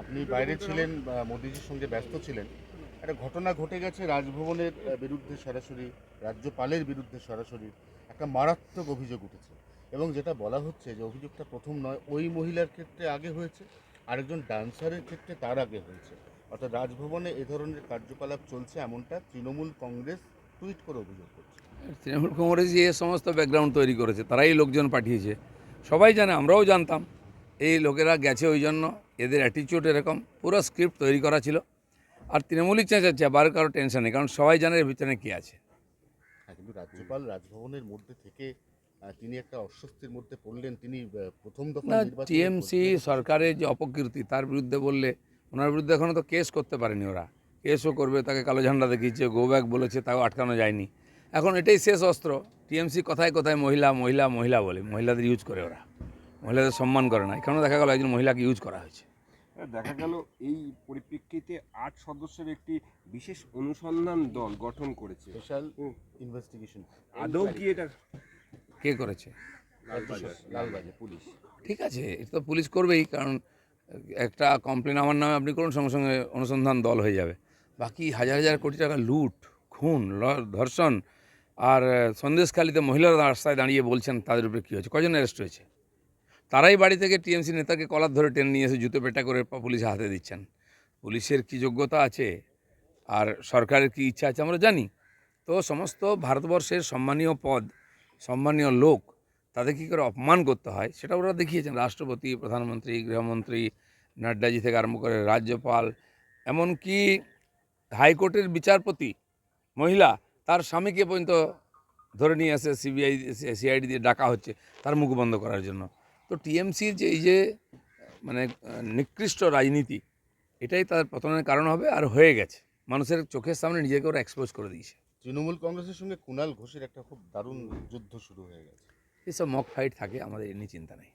আপনি বাইরে ছিলেন বা মোদিজির সঙ্গে ব্যস্ত ছিলেন। একটা ঘটনা ঘটে গেছে রাজভবনের বিরুদ্ধে সরাসরি রাজ্যপালের বিরুদ্ধে সরাসরি একটা মারাত্মক অভিযোগ উঠেছে। এবং যেটা বলা হচ্ছে যে অভিযোগটা প্রথম নয় ওই মহিলার ক্ষেত্রে আগে হয়েছে আরেকজন ডান্সারের ক্ষেত্রে তার আগে হয়েছে। অর্থাৎ রাজভবনে এ ধরনের কার্যকলাপ চলছে এমনটা তৃণমূল কংগ্রেস টুইট করে অভিযোগ করছে। তৃণমূল কংগ্রেস যে সমস্ত ব্যাকগ্রাউন্ড তৈরি করেছে তারাই লোকজন পাঠিয়েছে। সবাই জানে আমরাও জানতাম এই লোকেরা গেছে ওই জন্য। এদের অ্যাটিচিউড এরকম পুরো স্ক্রিপ্ট তৈরি করা ছিল। আর তৃণমূলই চেঁচাচ্ছে বারো কারও টেনশন নেই কারণ সবাই জানে এর ভিতরে কী আছে। কিন্তু রাজ্যপাল রাজভবনের মধ্যে থেকে তিনি একটা অস্বস্তির মধ্যে পড়লেন তিনি প্রথম দফা টিএমসি সরকারের যে অপকীর্তি তার বিরুদ্ধে বললে ওনার বিরুদ্ধে এখনও তো কেস করতে পারেনি ওরা। কেসও করবে তাকে কালো ঝান্ডা দেখিয়েছে গো ব্যাক বলেছে তাও আটকানো যায়নি। এখন এটাই শেষ অস্ত্র। টিএমসি কোথায় কোথায় মহিলা মহিলা মহিলা বলে মহিলাদের ইউজ করে ওরা। মহিলাদের সম্মান করে না এখানেও দেখা গেল একজন মহিলাকে ইউজ করা হয়েছে। দেখা গেল এই পরিপ্রেক্ষিতে আট সদস্যের একটি বিশেষ অনুসন্ধান দল গঠন করেছে। স্পেশাল ইনভেস্টিগেশন আদৌ কি এটা কে করেছে? লালবাজার। পুলিশ। ঠিক আছে এটা তো পুলিশ করবেই কারণ একটা কমপ্লেন আমার নামে আপনি করুন সঙ্গে সঙ্গে অনুসন্ধান দল হয়ে যাবে। বাকি হাজার হাজার কোটি টাকা লুট খুন ধর্ষণ আর সন্দেশখালিতে মহিলারা রাস্তায় দাঁড়িয়ে বলছেন তাদের উপরে কী হয়েছে? কজন অ্যারেস্ট হয়েছে? তারাই বাড়ি থেকে টিএমসি নেতাকে কলার ধরে টেনে নিয়ে এসে জুতো পেটা করে প- পুলিশের হাতে দিচ্ছেন। পুলিশের কি যোগ্যতা আছে? আর সরকারের কি ইচ্ছা আছে আমরা জানি। তো সমস্ত ভারতবর্ষের সম্মানীয় পদ, সম্মানীয় লোক, তাদের কী করে অপমান করতে হয়? সেটা ওরা দেখিয়েছেন। রাষ্ট্রপতি, প্রধানমন্ত্রী, গৃহমন্ত্রী, নাড্ডাজি থেকে আরম্ভ করে রাজ্যপাল, এমনকি হাইকোর্টের বিচারপতি, মহিলা, তার স্বামীকে পর্যন্ত ধরে নিয়ে আসে সিবিআই সিআইডি দিয়ে ডাকা হচ্ছে, তার মুখ বন্ধ করার জন্য। তো টিএমসির যে এই যে মানে নিকৃষ্ট রাজনীতি এটাই তার পতনের কারণ হবে আর হয়ে গেছে। মানুষের চোখের সামনে নিজেকে ওরা এক্সপোজ করে দিয়েছে। তৃণমূল কংগ্রেসের সঙ্গে কুণাল ঘোষের একটা খুব দারুণ যুদ্ধ শুরু হয়ে গেছে। এসব মক ফাইট থাকে আমাদের এ নিয়ে চিন্তা নেই।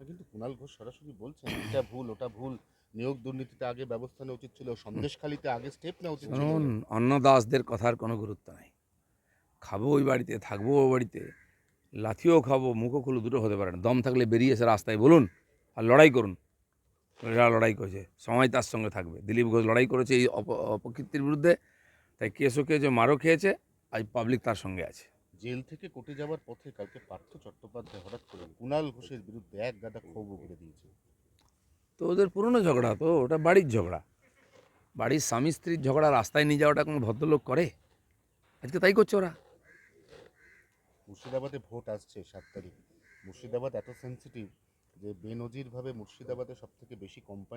কিন্তু কুণাল ঘোষ সরাসরি বলছেন এটা ভুল ওটা ভুল। নিয়োগ দুর্নীতিতে আগে ব্যবস্থা নেওয়া উচিত ছিল সন্দেশখালিতে আগে স্টেপ নেওয়া উচিত ছিল। অন্নদাসদের কথার কোনো গুরুত্ব নাই। খাব ওই বাড়িতে থাকব ওই বাড়িতে লাথিও খাব মুখও খুলো দুটো হতে পারে না। দম থাকলে বেরিয়ে এসে রাস্তায় বলুন আর লড়াই করুন। এরা লড়াই করেছে সময় তার সঙ্গে থাকবে। দিলীপ ঘোষ লড়াই করেছে এই অপ- অপকীর্তির বিরুদ্ধে তাই কেসও খেয়েছে মারও খেয়েছে আজ পাবলিক তার সঙ্গে আছে। জেল থেকে কোর্টে যাওয়ার পথে কালকে পার্থ চট্টোপাধ্যায় হঠাৎ করে কুণাল ঘোষের বিরুদ্ধে এক গাদা ক্ষোভ করে দিয়েছে। তো ওদের পুরনো ঝগড়া তো ওটা বাড়ির ঝগড়া। বাড়ির স্বামী স্ত্রীর ঝগড়া রাস্তায় নিয়ে যাওয়াটা কোনো ভদ্রলোক করে? আজকে তাই করছে ওরা? মুর্শিদাবাদে ভোট আসছে সাত তারিখ। মুর্শিদাবাদ এত সেন্সিটিভ যে বেনজিরভাবে মুর্শিদাবাদে সব থেকে বেশি কোম্পানি